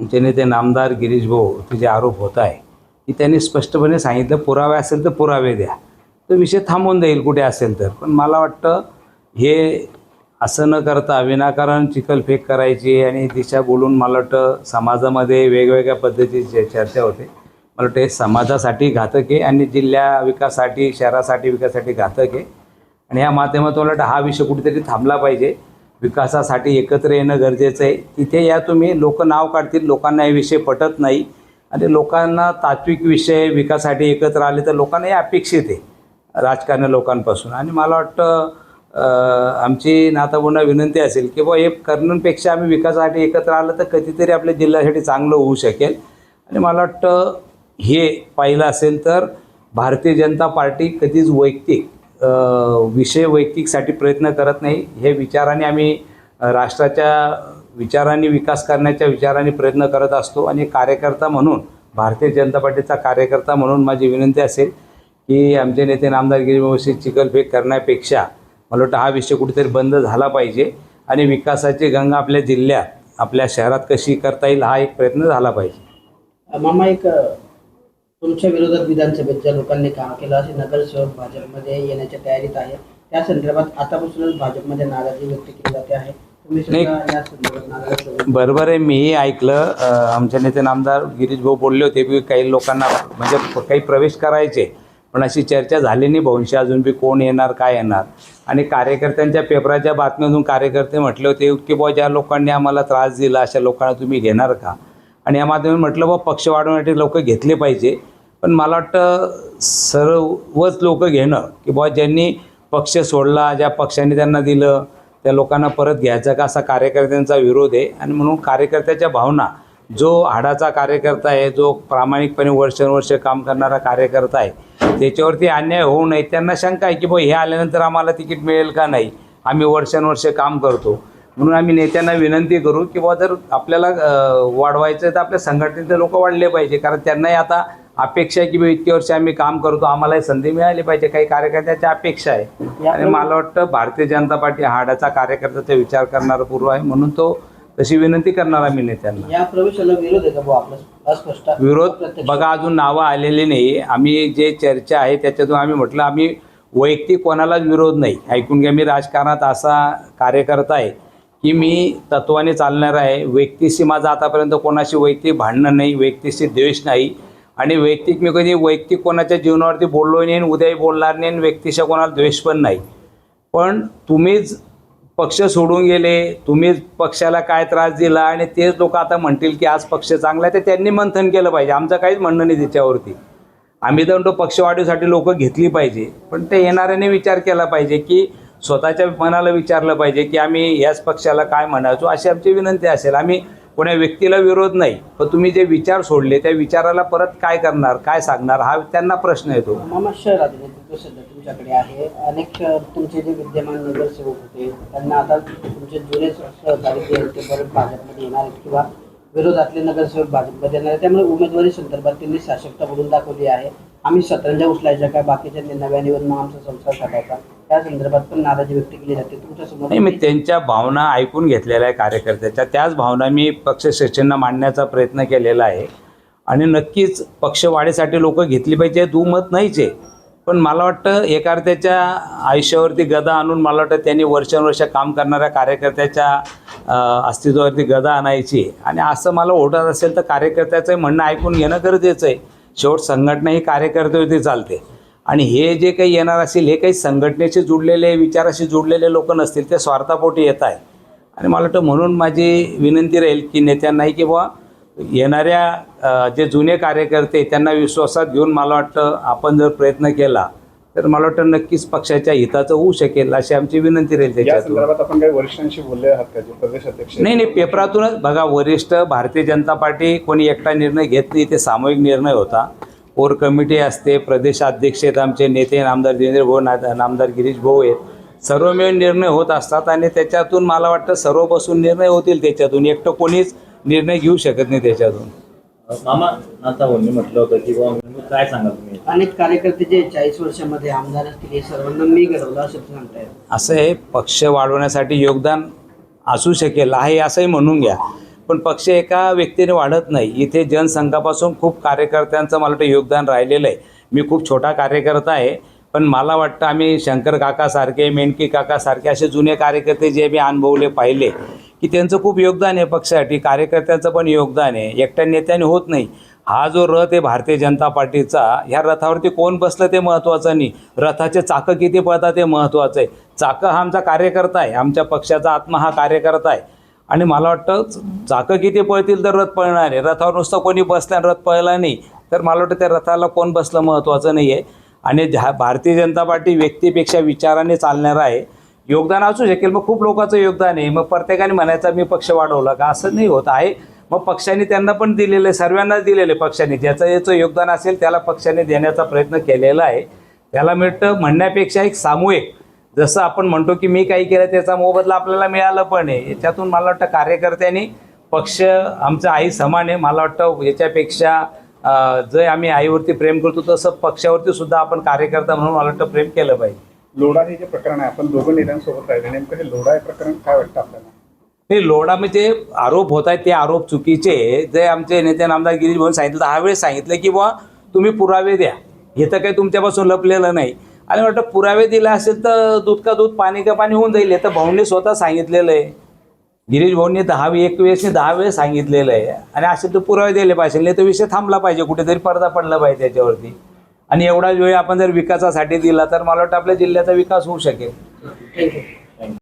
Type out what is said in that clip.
ज्याने नेते नामदार गिरीश भाऊ ते आरोप होत आहे की त्यांनी स्पष्टपणे सांगितलं पुरावे असेल तर पुरावे द्या. तो विषय थांबून जाईल कुठे असेल तर. पण मला वाटतं हे असं न करता विनाकारण चिखलफेक करायची आणि दिशा बोलून मला वाटतं समाजामध्ये वेगवेगळ्या पद्धतीची चर्चा होते मला वाटतं हे समाजासाठी घातक आहे आणि जिल्ह्या विकासासाठी शहरासाठी विकासासाठी घातक आहे. आणि या माध्यमातून मला वाटतं हा विषय कुठेतरी थांबला पाहिजे. विकासासाठी एकत्र येणं गरजेचं आहे. तिथे या तुम्ही लोक नाव काढतील लोकांना हे विषय पटत नाही. आणि लोकांना तात्विक विषय विकासासाठी एकत्र आले तर लोकांना हे अपेक्षित आहे राजकारणी लोकांपासून. आणि मला वाटतं आमची नाताबोंना विनंती असेल की बुवा हे करण्यापेक्षा आम्ही विकासासाठी एकत्र आलं तर कधीतरी आपल्या जिल्ह्यासाठी चांगलं होऊ शकेल. आणि मला वाटतं हे पाहिलं असेल तर भारतीय जनता पार्टी कधीच वैयक्तिक विषय वैयक्तिकसाठी प्रयत्न करत नाही. हे विचाराने आम्ही राष्ट्राच्या विचारांनी विकास करण्याच्या विचाराने प्रयत्न करत असतो. आणि कार्यकर्ता म्हणून भारतीय जनता पार्टीचा कार्यकर्ता म्हणून माझी विनंती असेल की आमचे नेते नामदार गिरीवंशी चिखलफेक करण्यापेक्षा मला वाटतं हा विषय कुठेतरी बंद झाला पाहिजे. आणि विकासाची गंगा आपल्या जिल्ह्यात आपल्या शहरात कशी करता येईल हा एक प्रयत्न झाला पाहिजे. मामा एक तुमच्या विरोधात विधानसभेत ज्या लोकांनी काम केलं असे नगरसेवक भाजपमध्ये येण्याच्या तयारीत आहे. त्या संदर्भात आतापासूनच भाजपमध्ये नाराजी व्यक्त केली जाते आहे. तुम्ही नाही. सुद्धा या संदर्भात नाराज आहात. बरोबर आहे मीही ऐकलं अ, आमचे नेते नामदार गिरीश भाऊ बोलले होते की काही लोकांना म्हणजे काही प्रवेश करायचे पण अशी चर्चा झाली नाही. बहुंशी अजून बी कोण येणार काय येणार? आणि कार्यकर्त्यांच्या पेपराच्या बातम्यातून कार्यकर्ते म्हटले होते की बुवा ज्या लोकांनी आम्हाला त्रास दिला अशा लोकांना तुम्ही घेणार का? आणि या माध्यमातून म्हटलं बा पक्ष वाढवण्यासाठी लोक घेतले पाहिजे. पण मला वाटतं सर्वच लोक घेणं की बुवा ज्यांनी पक्ष सोडला ज्या पक्षाने त्यांना दिलं त्या लोकांना परत घ्यायचा का? असा कार्यकर्त्यांचा विरोध आहे. आणि म्हणून कार्यकर्त्याच्या भावना जो हाडाचा कार्यकर्ता आहे जो प्रामाणिकपणे वर्षानुवर्ष काम करणारा कार्यकर्ता आहे त्याच्यावरती अन्याय होऊ नये. त्यांना शंका आहे की बुवा हे आल्यानंतर आम्हाला तिकीट मिळेल का नाही? आम्ही वर्षानुवर्ष काम करतो. म्हणून आम्ही नेत्यांना विनंती करू की बुवा जर आपल्याला वाढवायचं आहे तर आपल्या संघटनेतले लोक वाढले पाहिजे. कारण त्यांनाही आता अपेक्षा आहे की बा इतकी वर्ष आम्ही काम करतो आम्हालाही संधी मिळाली पाहिजे. काही कार्यकर्त्याच्या अपेक्षा आहे. आणि मला वाटतं भारतीय जनता पार्टी हाडाचा कार्यकर्त्याचा विचार करणारा पूर्व आहे. म्हणून तो तशी विनंती करणार आम्ही नेत्यांना. या प्रवेशाला विरोध आहे का अस्पष्ट विरोध. बघा अजून नावं आलेली नाही. आम्ही जे चर्चा आहे त्याच्यातून आम्ही म्हटलं आम्ही वैयक्तिक कोणालाच विरोध नाही. ऐकून घ्या मी राजकारणात असा कार्यकर्ता आहे. की मी तत्वाने चालणार आहे. व्यक्तीशी माझं आतापर्यंत कोणाशी वैयक्तिक भांडणं नाही व्यक्तीशी द्वेष नाही. आणि वैयक्तिक मी कधी वैयक्तिक कोणाच्या जीवनावरती बोललो नाही आणि उद्याही बोलणार नाही आणि व्यक्तीच्या कोणाला द्वेष पण नाही. पण तुम्हीच पक्ष सोडून गेले तुम्हीच पक्षाला काय त्रास दिला आणि तेच लोक आता म्हणतील की आज पक्ष चांगला आहे तर त्यांनी मंथन केलं पाहिजे. आमचं काहीच म्हणणं नाही त्याच्यावरती. आम्ही तर म्हणतो पक्षवाढीसाठी लोक घेतली पाहिजे. पण ते येणाऱ्याने विचार केला पाहिजे की स्वतःच्या मनाला विचारलं पाहिजे की आम्ही याच पक्षाला काय म्हणायचो अशी आमची विनंती असेल. आम्ही कोण्या व्यक्तीला विरोध नाही पण तुम्ही जे विचार सोडले त्या विचाराला परत काय करणार काय सांगणार हा त्यांना प्रश्न येतो. मामा शहरात नेतृत्व सध्या तुमच्याकडे आहे अनेक तुमचे जे विद्यमान नगरसेवक होते त्यांना आता तुमचे जुने सहकारी ते परत भाजपमध्ये येणार आहेत किंवा विरोधातले नगरसेवक भाजपमध्ये येणार त्यामुळे उमेदवारी संदर्भात त्यांनी शासकता बोलून दाखवली आहे. आम्ही शतरंजा उचलायच्या काय बाकीच्या नव्या निवडणूक आमचा संसार साधायचा. त्या संदर्भात पण नाराजी व्यक्त केली जाते. तुमच्यासमोर मी त्यांच्या भावना ऐकून घेतलेल्या आहे कार्यकर्त्याच्या. त्याच भावना मी पक्ष श्रेष्ठींना मांडण्याचा प्रयत्न केलेला आहे. आणि नक्कीच पक्षवाढीसाठी लोक घेतली पाहिजे दुमत नाहीच आहे. पण मला वाटतं एकार्थ्याच्या आयुष्यावरती गदा आणून मला वाटतं त्यांनी वर्षानुवर्ष काम करणाऱ्या कार्यकर्त्याच्या अस्तित्वावरती गदा आणायची. आणि असं मला ओढत असेल तर कार्यकर्त्याचं म्हणणं ऐकून घेणं गरजेचं आहे. शेवट संघटना ही कार्यकर्त्यावरती चालते. आणि हे जे काही येणार असेल हे काही संघटनेशी जुडलेले विचाराशी जुडलेले लोक नसतील ते स्वार्थापोटी येत आहे आणि मला वाटतं म्हणून माझी विनंती राहील की नेत्यांनाही की बुवा येणाऱ्या जे जुने कार्यकर्ते त्यांना विश्वासात घेऊन मला वाटतं आपण जर प्रयत्न केला तर मला वाटतं नक्कीच पक्षाच्या हिताचं होऊ शकेल अशी आमची विनंती राहील त्याच्यातून. संदर्भात आपण काही वरिष्ठांशी बोलले आहात का? प्रदेश अध्यक्ष नाही नाही पेपरातूनच बघा वरिष्ठ भारतीय जनता पार्टी कोणी एकटा निर्णय घेत नाही ते सामूहिक निर्णय होता. कोर कमिटी असते प्रदेशाध्यक्ष आहेत आमचे नेते नामदार देवेंद्र भाऊ ना नामदार गिरीश भाऊ आहेत. सर्व मिळून निर्णय होत असतात आणि त्याच्यातून मला वाटतं सर्व बसून निर्णय होतील त्याच्यातून. एकटं कोणीच निर्णय घेऊ शकत नाही त्याच्यातून. मामा म्हटलं होतं की बुवा मी काय सांगा तुम्ही? अनेक कार्यकर्ते जे चाळीस वर्षामध्ये आमदार असतील हे सर्वांना मी घडवलं असं आहे पक्ष वाढवण्यासाठी योगदान असू शकेल आहे असंही म्हणून घ्या. पण पक्ष एका व्यक्तीने वाढत नाही. इथे जनसंघापासून खूप कार्यकर्त्यांचं मला वाटतं योगदान राहिलेलं आहे. मी खूप छोटा कार्यकर्ता आहे पण मला वाटतं आम्ही शंकर काकासारखे मेनकी काकासारखे असे जुने कार्यकर्ते जे मी अनुभवले पाहिले की त्यांचं खूप योगदान आहे पक्षासाठी कार्यकर्त्यांचं पण योगदान आहे. एकट्या नेत्याने होत नाही. हा जो रथ आहे भारतीय जनता पार्टीचा ह्या रथावरती कोण बसलं ते महत्त्वाचं नाही. रथाचे चाकं किती पळतात ते महत्त्वाचं आहे. चाकं हा आमचा कार्यकर्ता आहे. आमच्या पक्षाचा आत्मा हा कार्यकर्ता आहे. आणि मला वाटतं चाकं किती पळतील तर रथ पळणार आहे. रथावर नुसतं कोणी बसल्या रथ पळला नाही तर मला वाटतं त्या रथाला कोण बसलं महत्त्वाचं नाही आहे आणि भारतीय जनता पार्टी व्यक्तीपेक्षा विचाराने चालणार आहे योगदान असू शकेल मग खूप लोकांचं योगदान आहे. मग प्रत्येकाने म्हणायचा मी पक्ष वाढवला का? असं नाही होत आहे. मग पक्षाने त्यांना पण दिलेलं आहे सर्वांनाच दिलेलं आहे पक्षाने. ज्याचं याचं योगदान असेल त्याला पक्षाने देण्याचा प्रयत्न केलेला आहे. त्याला मिळतं म्हणण्यापेक्षा एक सामूहिक. जसं आपण म्हणतो की मी काही केलं त्याचा मोबदला आपल्याला मिळालं पण आहे. याच्यातून मला वाटतं कार्यकर्त्यांनी पक्ष आमचं आई समान आहे. मला वाटतं याच्यापेक्षा जे आम्ही आईवरती प्रेम करतो तसं पक्षावरती सुद्धा आपण कार्यकर्ता म्हणून मला वाटतं प्रेम केलं पाहिजे. लोढा हे जे प्रकरण आहे आपण दोघं नेत्यांसोबत राहिले नेमकं हे लोढा हे प्रकरण काय वाटतं आपल्याला? नाही लोडामध्ये जे आरोप होत आहेत ते आरोप चुकीचे जे आमचे नेते आमदार गिरीश भाऊन सांगितलं दहा वेळेस सांगितलं की बुवा तुम्ही पुरावे द्या. हे तर काही तुमच्यापासून लपलेलं नाही. आणि वाटतं पुरावे दिले असेल तर दूध का दूध पाणी का पाणी होऊन जाईल हे तर भाऊंनी स्वतः सांगितलेलं आहे. गिरीश भाऊंनी दहा एक वेळेस दहा वेळेस सांगितलेलं आहे. आणि असे तर पुरावे दिले पाहिजे नाही तर विषय थांबला पाहिजे कुठेतरी पडदा पडला पाहिजे त्याच्यावरती. आणि एवढाच वेळ आपण जर विकासासाठी दिला तर मला वाटतं आपल्या जिल्ह्याचा विकास होऊ शकेल. थँक्यू.